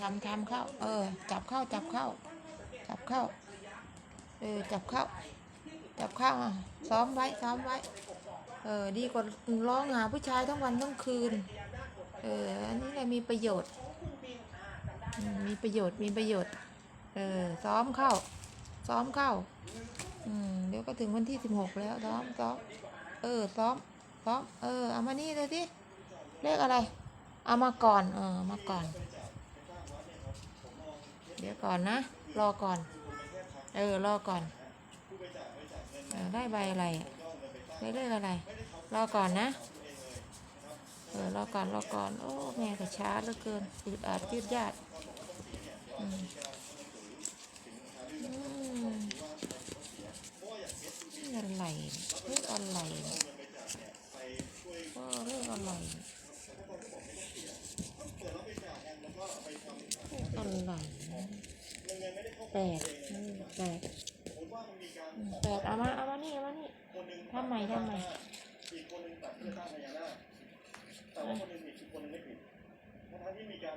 ทำทำเข้า เออ จับเข้า จับเข้า จับเข้า เออ จับเข้า จับเข้าอะซ้อมไว้ ซ้อมไว้ เออ ดีกว่าร้องหาผู้ชายทั้งวันทั้งคืน เออ อันนี้แหละมีประโยชน์ มีประโยชน์ มีประโยชน์ เออ ซ้อมเข้า ซ้อมเข้า อืม เดี๋ยวก็ถึงวันที่สิบหกแล้ว ซ้อม ซ้อม เออ ซ้อม ซ้อม เออ เอามานี่เลยสิเลขอะไร เอามาก่อน เออเอามาก่อน ก่อนนะ รอก่อน เออ รอก่อนเออได้ใบอะไรได้เลขอะไร รอก่อนนะ เออ รอก่อน รอก่อน โอ้ แม่ก็ช้าเหลือเกินอืดอาดยืดยาดอืมอืมนี่อะไรเนี่ยเลขอะไรเนี่ยเออเลขอะไรเนี่ยเลขอะไร แปดแปดแปดเอามาเอามานี่เอามานี่ทำไมทำไมอีกคนหนึ่งตัดเพื่อสร้างพญานาคแต่ว่าคนหนึ่งผิดคนนึงไม่ผิดทั้งที่มีการ